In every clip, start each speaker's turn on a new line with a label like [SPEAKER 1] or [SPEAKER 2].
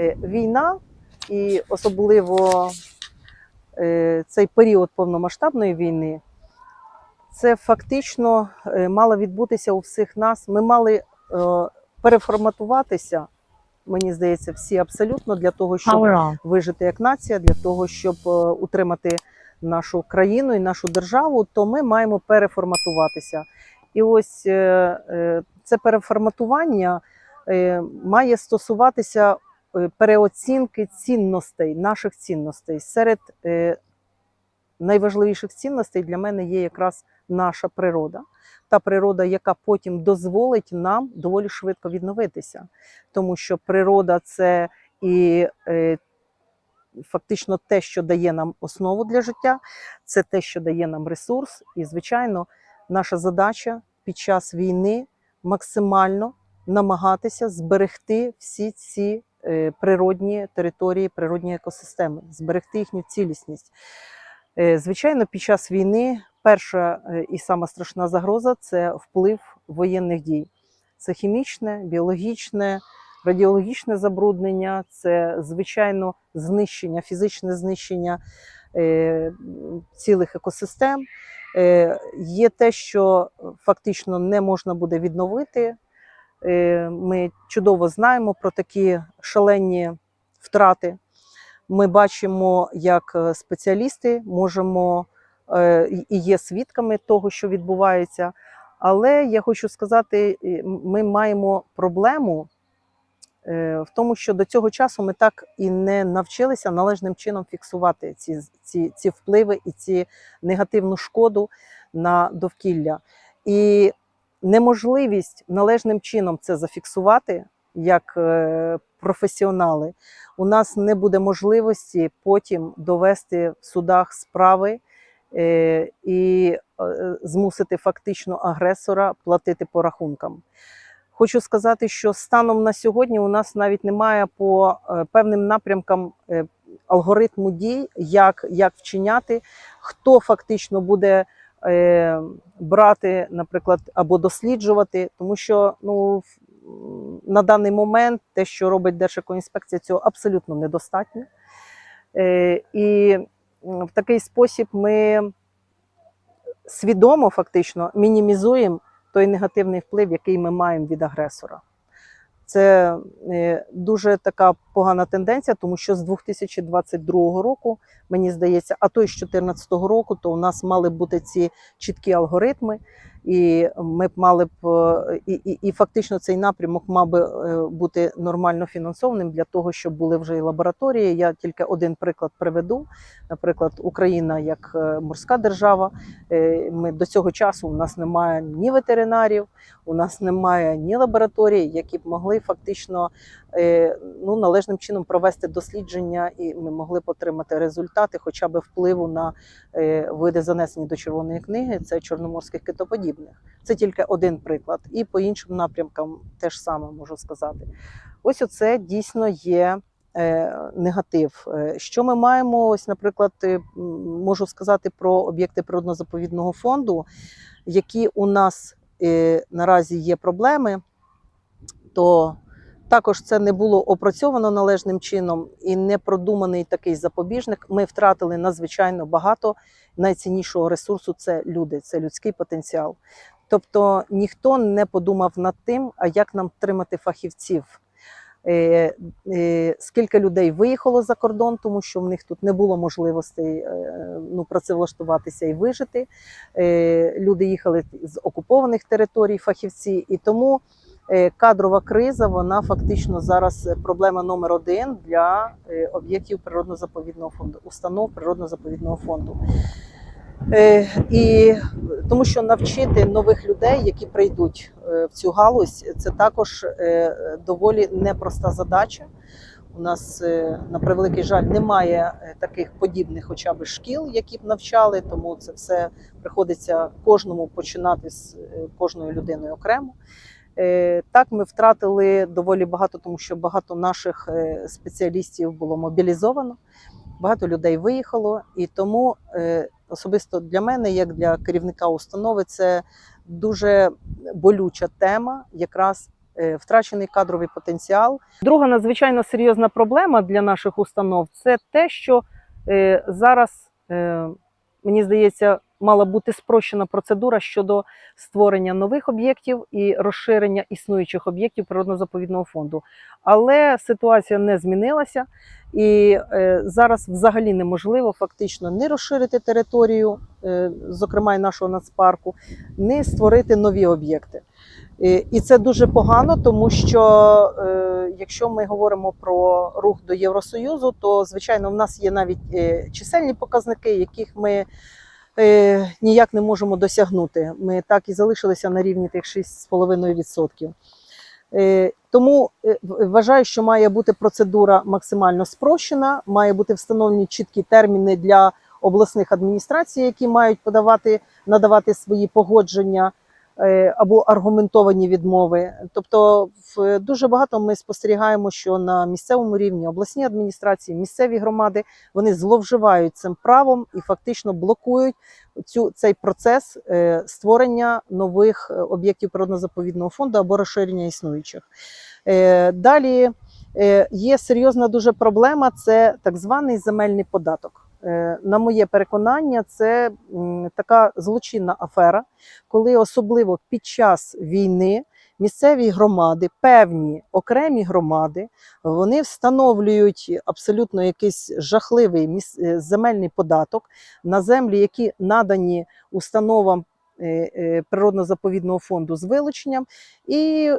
[SPEAKER 1] Е, Війна і особливо е, цей період повномасштабної війни, це фактично е, мало відбутися у всіх нас. Ми мали переформатуватися, мені здається, всі абсолютно для того, щоб вижити як нація, для того, щоб утримати нашу країну і нашу державу, то ми маємо переформатуватися. І ось це переформатування має стосуватися переоцінки цінностей, наших цінностей. Серед е, найважливіших цінностей для мене є якраз наша природа. Та природа, яка потім дозволить нам доволі швидко відновитися. Тому що природа це і е, фактично те, що дає нам основу для життя, це те, що дає нам ресурс. І, звичайно, наша задача під час війни максимально намагатися зберегти всі ці е, природні території, природні екосистеми, зберегти їхню цілісність. Е, Звичайно, під час війни перша е, і сама страшна загроза це вплив воєнних дій. Це хімічне, біологічне, радіологічне забруднення, це звичайно знищення, фізичне знищення е, цілих екосистем. Е, є те, що фактично не можна буде відновити. Е, ми чудово знаємо про такі шалені втрати. Ми бачимо, як е, спеціалісти можемо е, і- є свідками того, що відбувається. Але я хочу сказати, ми маємо проблему в тому, що до цього часу ми так і не навчилися належним чином фіксувати ці, ці, ці впливи і ці негативну шкоду на довкілля. І неможливість належним чином це зафіксувати як е, професіонали, у нас не буде можливості потім довести в судах справи е, і е, змусити фактично агресора платити по рахункам. Хочу сказати, що станом на сьогодні у нас навіть немає по певним напрямкам алгоритму дій, як, як вчиняти, хто фактично буде брати, наприклад, або досліджувати, тому що ну, на даний момент те, що робить Держекоінспекція, цього абсолютно недостатньо. Е, і в такий спосіб ми свідомо фактично мінімізуємо той негативний вплив, який ми маємо від агресора. Це е, дуже така погана тенденція, тому що з 2022 року, мені здається, а то й з 2014 року, то у нас мали бути ці чіткі алгоритми, і ми б мали б е, і, і, і фактично цей напрямок мав би е, бути нормально фінансованим для того, щоб були вже і лабораторії. Я тільки один приклад приведу. Наприклад, Україна як е, морська держава. Ми до цього часу у нас немає ні ветеринарів, у нас немає ні лабораторій, які б могли фактично ну, належним чином провести дослідження, і ми могли б отримати результати, хоча б впливу на е, види занесені до червоної книги, це чорноморських китоподібних. Це тільки один приклад. І по іншим напрямкам теж саме можу сказати. Ось оце дійсно є. е, Негатив. Е, Що ми маємо? Ось, наприклад, е, можу сказати про об'єкти природно-заповідного фонду, які у нас е, наразі є проблеми, то також це не було опрацьовано належним чином і не продуманий такий запобіжник. Ми втратили надзвичайно багато найціннішого ресурсу це люди, це людський потенціал. Тобто ніхто не подумав над тим, а як нам тримати фахівців. Е, е, Скільки людей виїхало за кордон, тому що в них тут не було можливостей е, ну, працевлаштуватися і вижити. Люди їхали з окупованих територій, фахівці, і тому кадрова криза вона фактично зараз проблема номер один для е, об'єктів природно-заповідного фонду, установ природно-заповідного фонду. Е, І тому що навчити нових людей, які прийдуть е, в цю галузь, це також е, доволі непроста задача. У нас е, на превеликий жаль немає е, таких подібних, хоча б шкіл, які б навчали, тому це все приходиться кожному починати з е, кожною людиною окремо. Е, Так, ми втратили доволі багато, тому що багато наших е, спеціалістів було мобілізовано, багато людей виїхало, і тому е, особисто для мене, як для керівника установи, це дуже болюча тема, якраз втрачений кадровий потенціал. Друга надзвичайно серйозна проблема для наших установ це те, що зараз, мені здається, мала бути спрощена процедура щодо створення нових об'єктів і розширення існуючих об'єктів природно-заповідного фонду. Але ситуація не змінилася, і е, зараз взагалі неможливо фактично не розширити територію, е, зокрема і нашого нацпарку, не створити нові об'єкти. І це дуже погано, тому що е, якщо ми говоримо про рух до Євросоюзу, то звичайно в нас є навіть чисельні показники, яких ми е, ніяк не можемо досягнути. Ми так і залишилися на рівні тих 6,5%. Е, Тому е, вважаю, що має бути процедура максимально спрощена, має бути встановлені чіткі терміни для обласних адміністрацій, які мають подавати, надавати свої погодження або аргументовані відмови. Тобто, дуже багато ми спостерігаємо, що на місцевому рівні обласні адміністрації, місцеві громади вони зловживають цим правом і фактично блокують цю цей процес е, створення нових е, об'єктів природно-заповідного фонду або розширення існуючих. Е, Далі е, є серйозна дуже проблема це так званий земельний податок. Е, На моє переконання, це така злочинна афера, коли особливо під час війни місцеві громади, певні окремі громади, вони встановлюють абсолютно якийсь жахливий е, земельний податок на землі, які надані установам е, природно-заповідного фонду з вилученням, і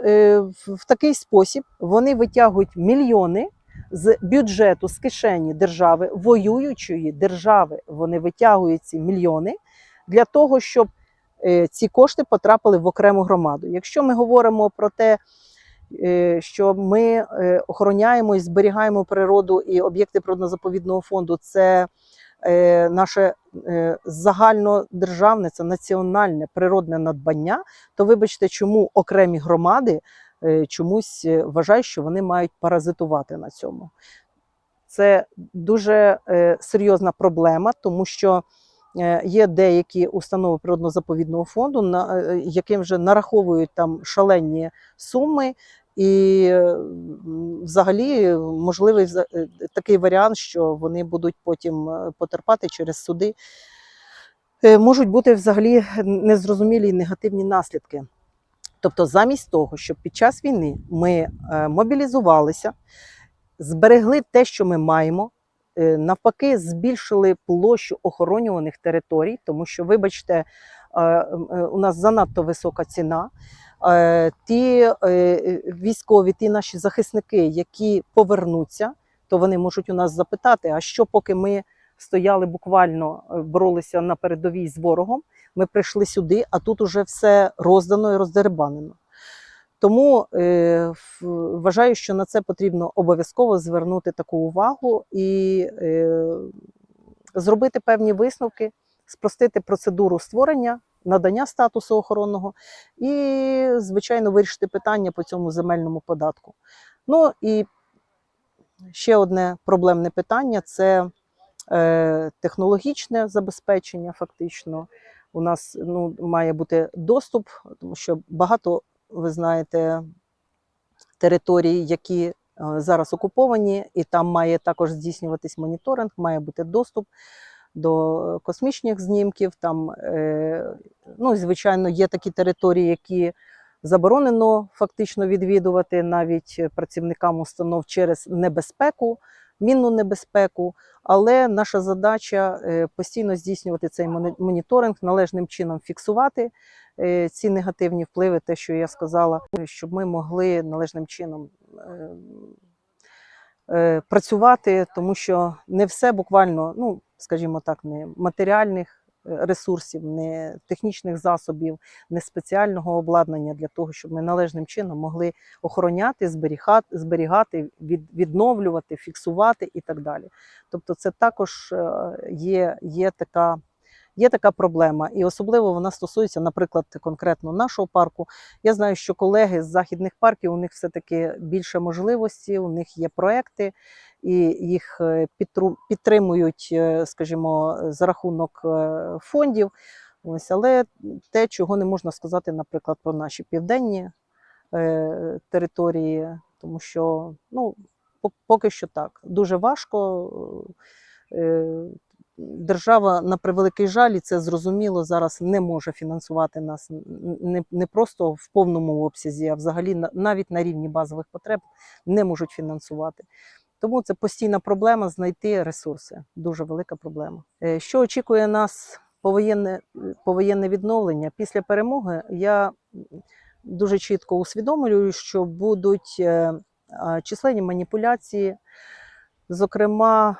[SPEAKER 1] в такий спосіб вони витягують мільйони з бюджету, з кишені держави, воюючої держави. Вони витягують ці мільйони для того, щоб е, ці кошти потрапили в окрему громаду. Якщо ми говоримо про те, е, що ми е, охороняємо і зберігаємо природу і об'єкти природно-заповідного фонду, це наше загальнодержавне, це національне природне надбання, то вибачте, чому окремі громади чомусь е, вважають, що вони мають паразитувати на цьому. Це дуже е, серйозна проблема, тому що е, є деякі установи природно-заповідного фонду, е, яким вже нараховують там шалені суми. І е, взагалі можливий е, такий варіант, що вони будуть потім е, потерпати через суди. Е, Можуть бути взагалі незрозумілі негативні наслідки. Тобто, замість того, щоб під час війни ми е, мобілізувалися, зберегли те, що ми маємо, е, навпаки, збільшили площу охоронюваних територій, тому що, вибачте, е, у нас занадто висока ціна. Ті військові, ті наші захисники, які повернуться, то вони можуть у нас запитати: а що, поки ми стояли буквально, е, боролися на передовій з ворогом, ми прийшли сюди, а тут уже все роздано і роздербанено. Тому е, вважаю, що на це потрібно обов'язково звернути таку увагу і е, зробити певні висновки, спростити процедуру створення, надання статусу охоронного і, звичайно, вирішити питання по цьому земельному податку. Ну і ще одне проблемне питання це технологічне забезпечення, фактично. У нас ну, має бути доступ, тому що багато, ви знаєте, територій, які е, зараз окуповані, і там має також здійснюватись моніторинг, має бути доступ до космічних знімків. Там, е, ну, звичайно, є такі території, які заборонено фактично відвідувати навіть працівникам установ через небезпеку, мінну небезпеку. Але наша задача е, постійно здійснювати цей моніторинг, належним чином фіксувати е, ці негативні впливи, те, що я сказала, щоб ми могли належним чином е, працювати, тому що не все буквально, ну скажімо так, не матеріальних ресурсів, не технічних засобів, не спеціального обладнання для того, щоб ми належним чином могли охороняти, зберігати, зберігати від, відновлювати, фіксувати і так далі. Тобто, це також е, є, є така. Є така проблема, і особливо вона стосується, наприклад, конкретно нашого парку. Я знаю, що колеги з західних парків у них все-таки більше можливості, у них є проекти, і їх е, підтримують, е, скажімо, за рахунок е, фондів. Ось, але те, чого не можна сказати, наприклад, про наші південні території, тому що ну, поки що так. Дуже важко. Е, Держава, на превеликий жаль, і це зрозуміло, зараз не може фінансувати нас не, не просто в повному обсязі, а взагалі навіть на рівні базових потреб не можуть фінансувати. Тому це постійна проблема знайти ресурси. Дуже велика проблема. Е, Що очікує нас повоєнне, повоєнне відновлення? Після перемоги я дуже чітко усвідомлюю, що будуть е, численні маніпуляції, зокрема.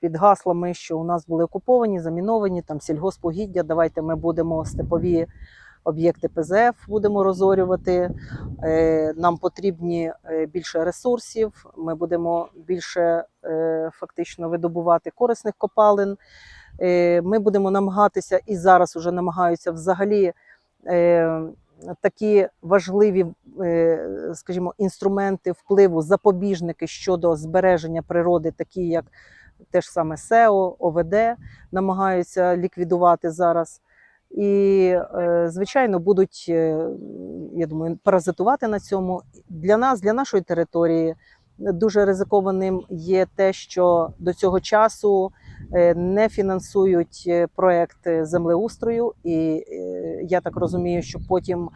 [SPEAKER 1] Під гаслами, що у нас були окуповані, заміновані там сільгоспугіддя. Давайте ми будемо степові об'єкти ПЗФ будемо розорювати. Е, Нам потрібні е, більше ресурсів. Ми будемо більше е, фактично видобувати корисних копалин. Ми будемо намагатися і зараз вже намагаються взагалі. Такі важливі, скажімо, інструменти впливу, запобіжники щодо збереження природи, такі як те ж саме СЕО, ОВД, намагаються ліквідувати зараз. І, е, звичайно, будуть, е, я думаю, паразитувати на цьому. Для нас, для нашої території, дуже ризикованим є те, що до цього часу е, не фінансують проект землеустрою, і я так розумію, що потім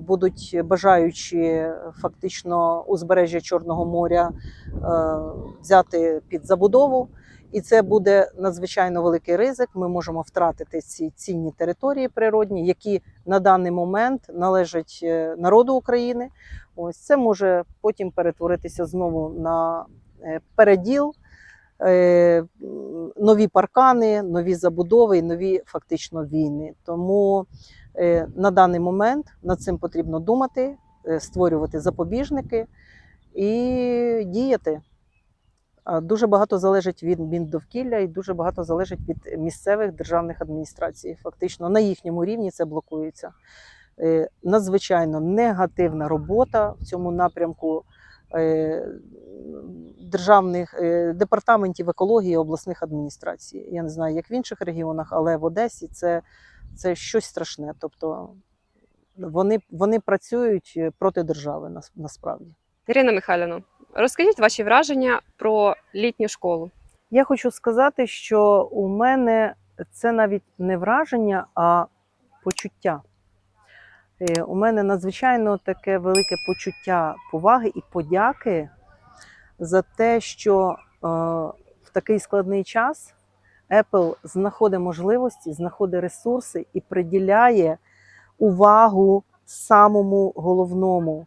[SPEAKER 1] будуть бажаючі фактично узбережжя Чорного моря е, взяти під забудову. І це буде надзвичайно великий ризик. Ми можемо втратити ці цінні території природні, які на даний момент належать е, народу України. Ось це може потім перетворитися знову на е, переділ, е, нові паркани, нові забудови і нові фактично війни. Тому е, на даний момент над цим потрібно думати, е, створювати запобіжники і діяти. Дуже багато залежить від Міндовкілля і дуже багато залежить від місцевих державних адміністрацій. Фактично на їхньому рівні це блокується. Е, Надзвичайно негативна робота в цьому напрямку е, державних е, департаментів екології обласних адміністрацій. Я не знаю, як в інших регіонах, але в Одесі це, це щось страшне. Тобто вони, вони працюють проти держави нас- насправді.
[SPEAKER 2] Ірина Михайлівна, розкажіть ваші враження про літню школу.
[SPEAKER 1] Я хочу сказати, що у мене це навіть не враження, а почуття. Е, У мене надзвичайно таке велике почуття поваги і подяки за те, що е, в такий складний час Apple знаходить можливості, знаходить ресурси і приділяє увагу самому головному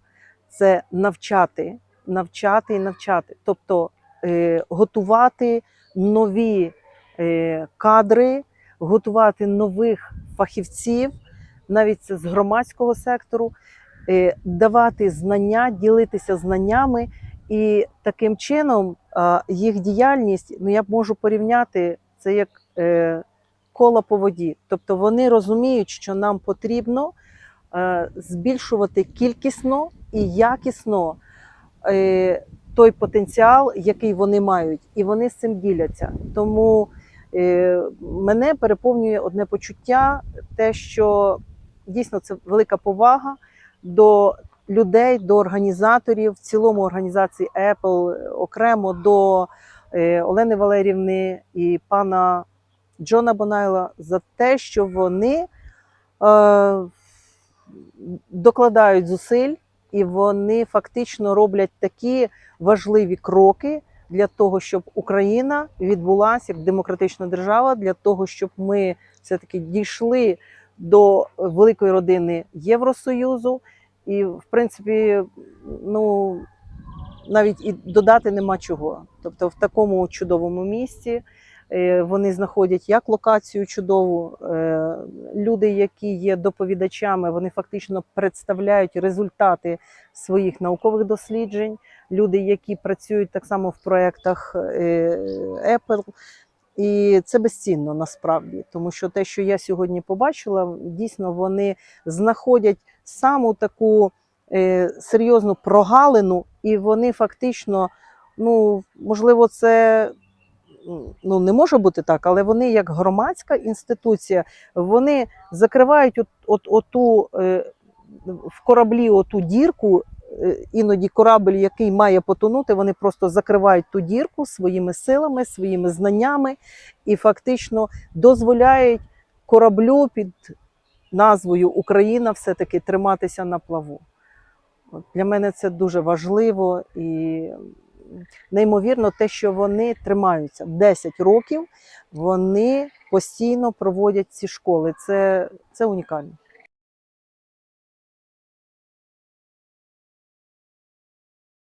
[SPEAKER 1] це навчати, навчати і навчати. Тобто е, готувати нові е, кадри, готувати нових фахівців, навіть з громадського сектору, е, давати знання, ділитися знаннями. І таким чином їх діяльність, ну я можу порівняти це як е, кола по воді. Тобто вони розуміють, що нам потрібно е, збільшувати кількісно і якісно е, той потенціал, який вони мають, і вони з цим діляться. Тому е, мене переповнює одне почуття, те, що дійсно це велика повага до людей, до організаторів, в цілому організації Apple, окремо до е, Олени Валерівни і пана Джона Бонайла за те, що вони е, докладають зусиль і вони фактично роблять такі важливі кроки для того, щоб Україна відбулася як демократична держава, для того, щоб ми все-таки дійшли до великої родини Євросоюзу. І, в принципі, ну навіть і додати нема чого. Тобто, в такому чудовому місці е, вони знаходять як локацію чудову. е, Люди, які є доповідачами, вони фактично представляють результати своїх наукових досліджень. Люди, які працюють так само в проєктах е, Apple. І це безцінно насправді, тому що те, що я сьогодні побачила, дійсно вони знаходять саму таку серйозну прогалину, і вони фактично, ну можливо, це ну не може бути так, але вони як громадська інституція, вони закривають от, от, оту е, в кораблі оту дірку. е, Іноді корабль, який має потонути, вони просто закривають ту дірку своїми силами, своїми знаннями і фактично дозволяють кораблю під назвою Україна все-таки триматися на плаву. Для мене це дуже важливо і неймовірно те, що вони тримаються 10 років, вони постійно проводять ці школи. Це, це унікально.